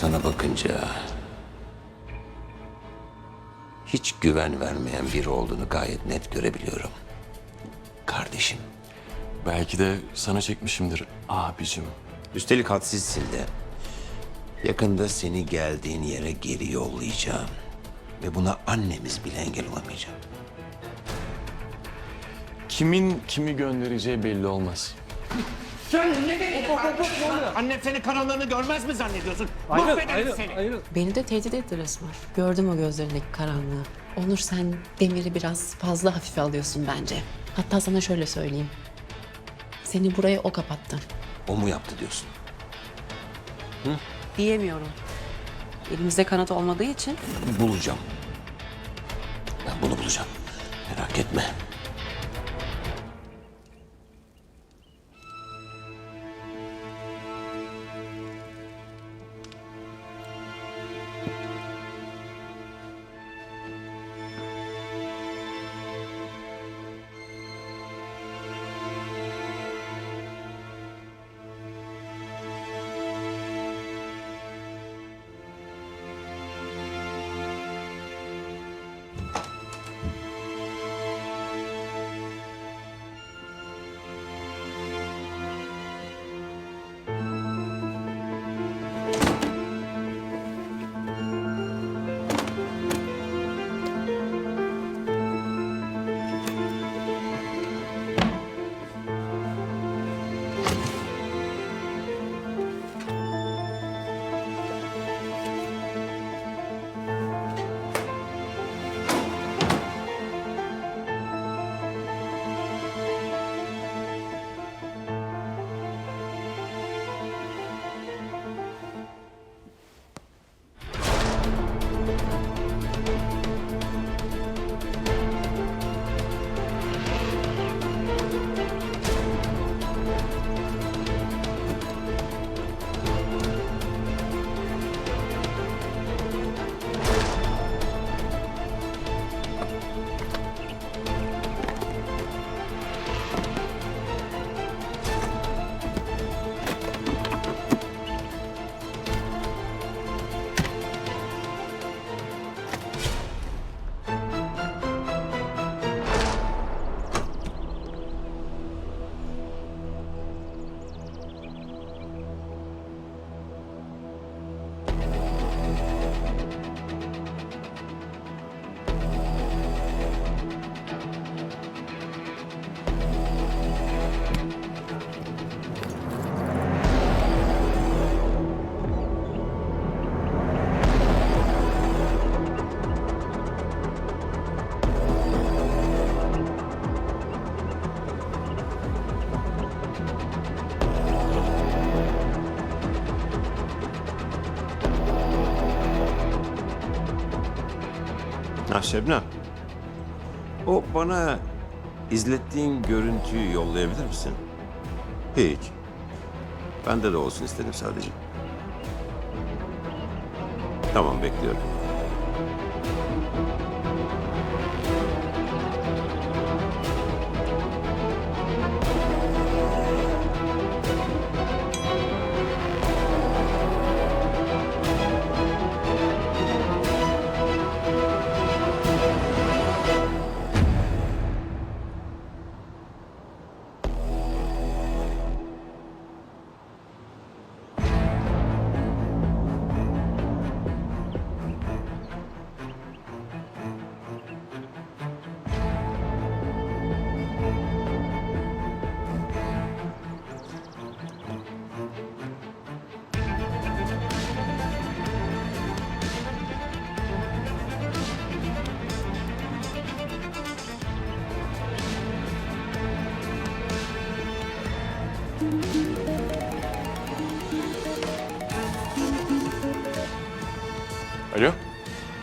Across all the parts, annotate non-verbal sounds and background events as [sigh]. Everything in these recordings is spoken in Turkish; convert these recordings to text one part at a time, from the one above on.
Sana bakınca hiç güven vermeyen biri olduğunu gayet net görebiliyorum. Kardeşim. Belki de sana çekmişimdir abicim. Üstelik hadsizsin de. Yakında seni geldiğin yere geri yollayacağım. Ve buna annemiz bile engel olamayacak. Kimin kimi göndereceği belli olmaz. Annem senin kanallarını görmez mi zannediyorsun? Mahvederim seni. Beni de tehdit etti resmen. Gördüm o gözlerindeki karanlığı. Onur sen Demir'i biraz fazla hafife alıyorsun bence. Hatta sana şöyle söyleyeyim. Seni buraya o kapattı. O mu yaptı diyorsun? Diyemiyorum. Elimizde kanat olmadığı için Bulacağım. Ben bunu bulacağım. Merak etme. Ha Şebnem. O bana izlettiğin görüntüyü yollayabilir misin? Hiç. Bende de olsun istedim sadece. Tamam bekliyorum. Alo?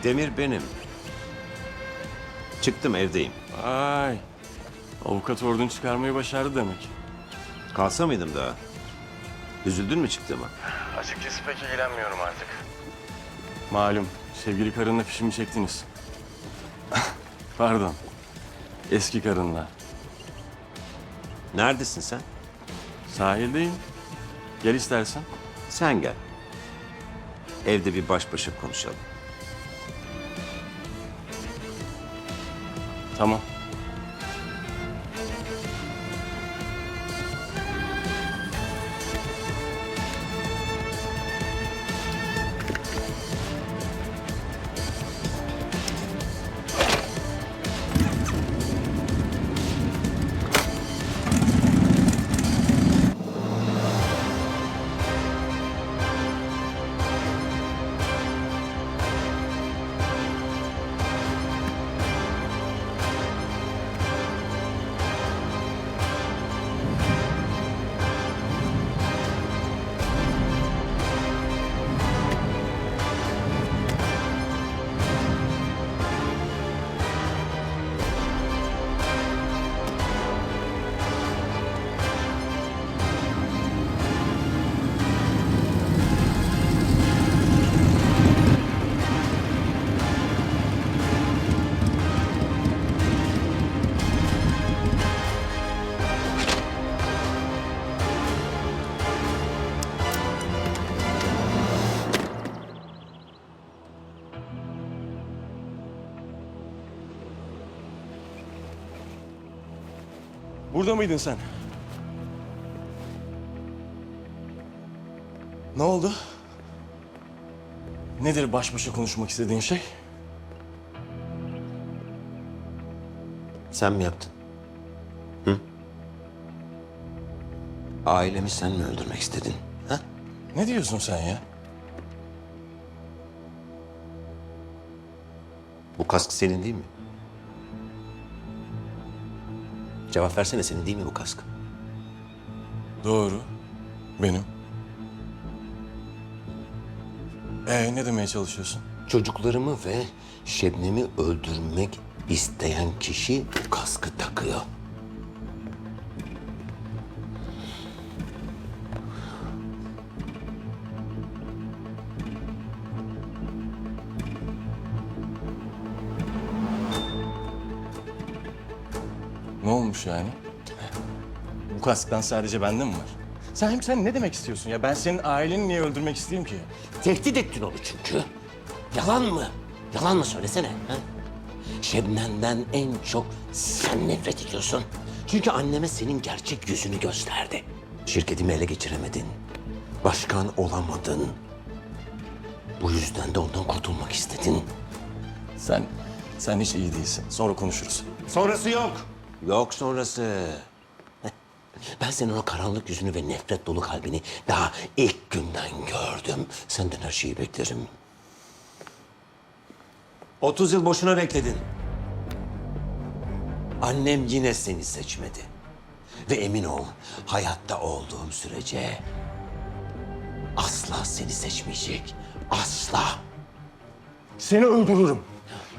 Demir benim. Çıktım evdeyim. Ay. Avukat ordunu çıkarmayı başardı demek. Kalsa mıydım daha? Üzüldün mü çıktığıma? Açıkçası pek ilgilenmiyorum artık. Malum sevgili karınla fişimi çektiniz. Pardon. Eski karınla. Neredesin sen? Sahildeyim. Gel istersen. Sen gel. Evde bir baş başa konuşalım. Tamam. Burada mıydın sen? Ne oldu? Nedir baş başa konuşmak istediğin şey? Sen mi yaptın? Hı? Ailemi sen mi öldürmek istedin? Ha? Ne diyorsun sen ya? Bu kask senin değil mi? Cevap versene senin değil mi bu kask? Doğru. Benim. Ee ne demeye çalışıyorsun? Çocuklarımı ve Şebnem'i öldürmek isteyen kişi bu kaskı takıyor. Olmuş yani? Bu kasktan sadece bende mi var? Sen hem sen ne demek istiyorsun ya? Ben senin aileni niye öldürmek isteyeyim ki? Tehdit ettin onu çünkü. Yalan mı? Yalan mı söylesene? Ha? Şebnem'den en çok sen nefret ediyorsun. Çünkü anneme senin gerçek yüzünü gösterdi. Şirketimi ele geçiremedin. Başkan olamadın. Bu yüzden de ondan kurtulmak istedin. Sen, sen hiç iyi değilsin. Sonra konuşuruz. Sonrası yok. Yok sonrası. [laughs] Ben senin o karanlık yüzünü ve nefret dolu kalbini daha ilk günden gördüm. Senden her şeyi beklerim. 30 yıl boşuna bekledin. Annem yine seni seçmedi. Ve emin ol hayatta olduğum sürece asla seni seçmeyecek. Asla. Seni öldürürüm.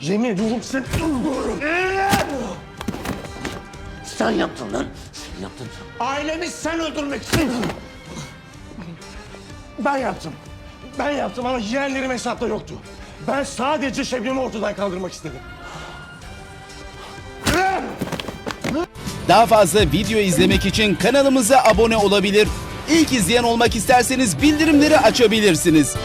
Yemin ediyorum seni öldürürüm. Sen yaptın lan. Sen yaptın. Ailemi sen öldürmek istedin. Ben yaptım. Ben yaptım ama yeğenlerim hesapta yoktu. Ben sadece Şebnem'i ortadan kaldırmak istedim. Daha fazla video izlemek için kanalımıza abone olabilir. İlk izleyen olmak isterseniz bildirimleri açabilirsiniz.